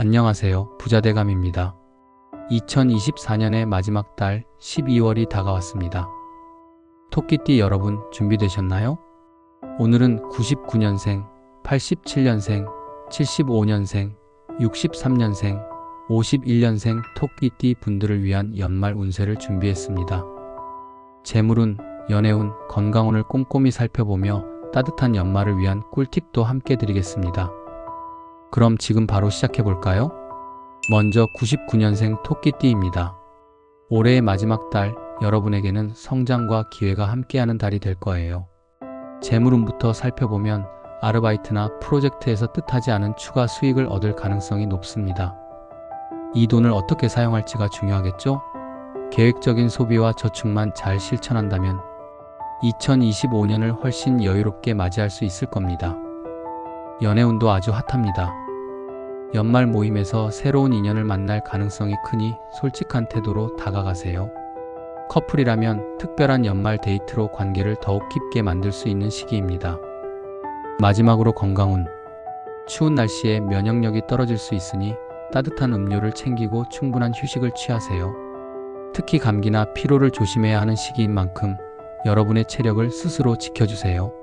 안녕하세요. 부자대감입니다. 2024년의 마지막 달 12월이 다가왔습니다. 토끼띠 여러분 준비되셨나요? 오늘은 99년생, 87년생, 75년생, 63년생, 51년생 토끼띠 분들을 위한 연말 운세를 준비했습니다. 재물운, 연애운, 건강운을 꼼꼼히 살펴보며 따뜻한 연말을 위한 꿀팁도 함께 드리겠습니다. 그럼 지금 바로 시작해 볼까요? 먼저 99년생 토끼띠입니다. 올해의 마지막 달, 여러분에게는 성장과 기회가 함께하는 달이 될 거예요. 재물운부터 살펴보면 아르바이트나 프로젝트에서 뜻하지 않은 추가 수익을 얻을 가능성이 높습니다. 이 돈을 어떻게 사용할지가 중요하겠죠? 계획적인 소비와 저축만 잘 실천한다면 2025년을 훨씬 여유롭게 맞이할 수 있을 겁니다. 연애운도 아주 핫합니다. 연말 모임에서 새로운 인연을 만날 가능성이 크니 솔직한 태도로 다가가세요. 커플이라면 특별한 연말 데이트로 관계를 더욱 깊게 만들 수 있는 시기입니다. 마지막으로 건강운. 추운 날씨에 면역력이 떨어질 수 있으니 따뜻한 음료를 챙기고 충분한 휴식을 취하세요. 특히 감기나 피로를 조심해야 하는 시기인 만큼 여러분의 체력을 스스로 지켜주세요.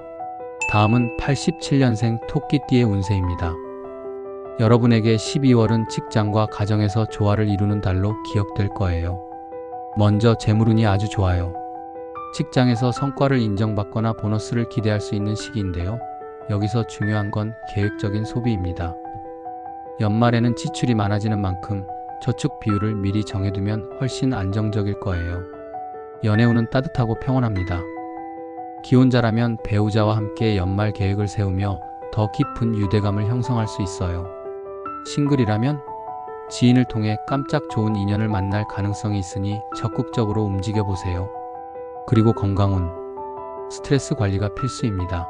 다음은 87년생 토끼띠의 운세입니다. 여러분에게 12월은 직장과 가정에서 조화를 이루는 달로 기억될 거예요. 먼저 재물운이 아주 좋아요. 직장에서 성과를 인정받거나 보너스를 기대할 수 있는 시기인데요. 여기서 중요한 건 계획적인 소비입니다. 연말에는 지출이 많아지는 만큼 저축 비율을 미리 정해두면 훨씬 안정적일 거예요. 연애운은 따뜻하고 평온합니다. 기혼자라면 배우자와 함께 연말 계획을 세우며 더 깊은 유대감을 형성할 수 있어요. 싱글이라면 지인을 통해 깜짝 좋은 인연을 만날 가능성이 있으니 적극적으로 움직여 보세요. 그리고 건강운. 스트레스 관리가 필수입니다.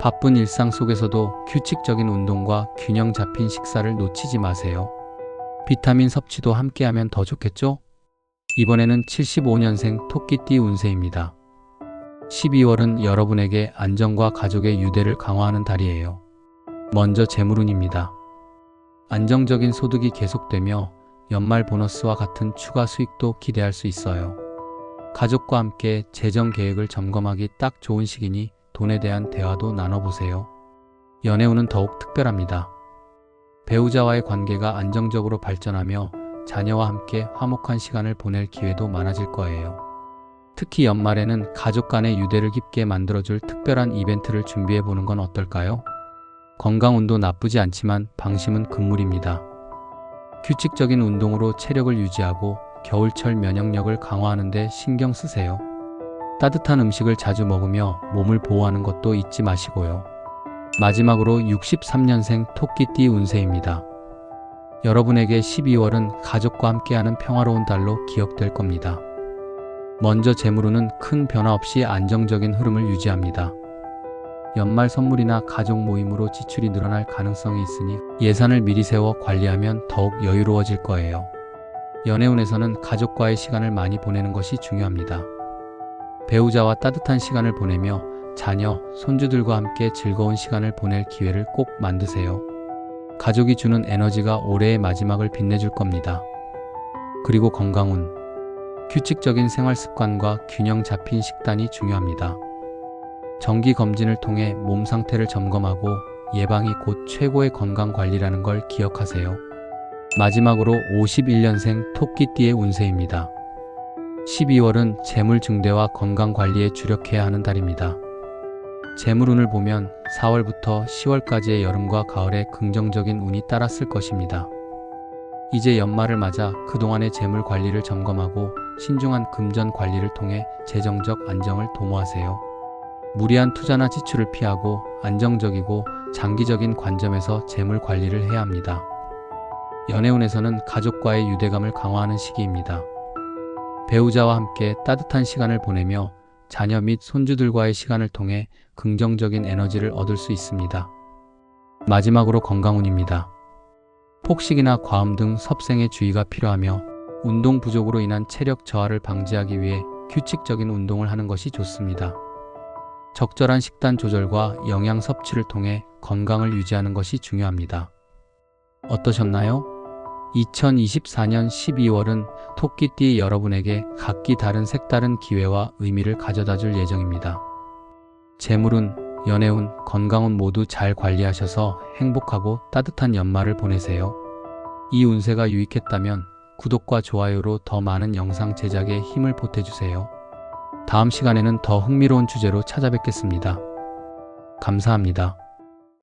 바쁜 일상 속에서도 규칙적인 운동과 균형 잡힌 식사를 놓치지 마세요. 비타민 섭취도 함께하면 더 좋겠죠? 이번에는 75년생 토끼띠 운세입니다. 12월은 여러분에게 안정과 가족의 유대를 강화하는 달이에요. 먼저 재물운입니다. 안정적인 소득이 계속되며 연말 보너스와 같은 추가 수익도 기대할 수 있어요. 가족과 함께 재정 계획을 점검하기 딱 좋은 시기니 돈에 대한 대화도 나눠보세요. 연애운은 더욱 특별합니다. 배우자와의 관계가 안정적으로 발전하며 자녀와 함께 화목한 시간을 보낼 기회도 많아질 거예요. 특히 연말에는 가족 간의 유대를 깊게 만들어줄 특별한 이벤트를 준비해 보는 건 어떨까요? 건강운도 나쁘지 않지만 방심은 금물입니다. 규칙적인 운동으로 체력을 유지하고 겨울철 면역력을 강화하는 데 신경 쓰세요. 따뜻한 음식을 자주 먹으며 몸을 보호하는 것도 잊지 마시고요. 마지막으로 63년생 토끼띠 운세입니다. 여러분에게 12월은 가족과 함께하는 평화로운 달로 기억될 겁니다. 먼저 재물운은 큰 변화 없이 안정적인 흐름을 유지합니다. 연말 선물이나 가족 모임으로 지출이 늘어날 가능성이 있으니 예산을 미리 세워 관리하면 더욱 여유로워질 거예요. 연애운에서는 가족과의 시간을 많이 보내는 것이 중요합니다. 배우자와 따뜻한 시간을 보내며 자녀, 손주들과 함께 즐거운 시간을 보낼 기회를 꼭 만드세요. 가족이 주는 에너지가 올해의 마지막을 빛내줄 겁니다. 그리고 건강운. 규칙적인 생활 습관과 균형 잡힌 식단이 중요합니다. 정기 검진을 통해 몸 상태를 점검하고 예방이 곧 최고의 건강 관리라는 걸 기억하세요. 마지막으로 51년생 토끼띠의 운세입니다. 12월은 재물 증대와 건강 관리에 주력해야 하는 달입니다. 재물운을 보면 4월부터 10월까지의 여름과 가을에 긍정적인 운이 따랐을 것입니다. 이제 연말을 맞아 그동안의 재물 관리를 점검하고 신중한 금전 관리를 통해 재정적 안정을 도모하세요. 무리한 투자나 지출을 피하고 안정적이고 장기적인 관점에서 재물 관리를 해야 합니다. 연애운에서는 가족과의 유대감을 강화하는 시기입니다. 배우자와 함께 따뜻한 시간을 보내며 자녀 및 손주들과의 시간을 통해 긍정적인 에너지를 얻을 수 있습니다. 마지막으로 건강운입니다. 폭식이나 과음 등 섭생에 주의가 필요하며 운동 부족으로 인한 체력 저하를 방지하기 위해 규칙적인 운동을 하는 것이 좋습니다. 적절한 식단 조절과 영양 섭취를 통해 건강을 유지하는 것이 중요합니다. 어떠셨나요? 2024년 12월은 토끼띠 여러분에게 각기 다른 색다른 기회와 의미를 가져다 줄 예정입니다. 재물운, 연애운, 건강운 모두 잘 관리하셔서 행복하고 따뜻한 연말을 보내세요. 이 운세가 유익했다면 구독과 좋아요로 더 많은 영상 제작에 힘을 보태주세요. 다음 시간에는 더 흥미로운 주제로 찾아뵙겠습니다. 감사합니다.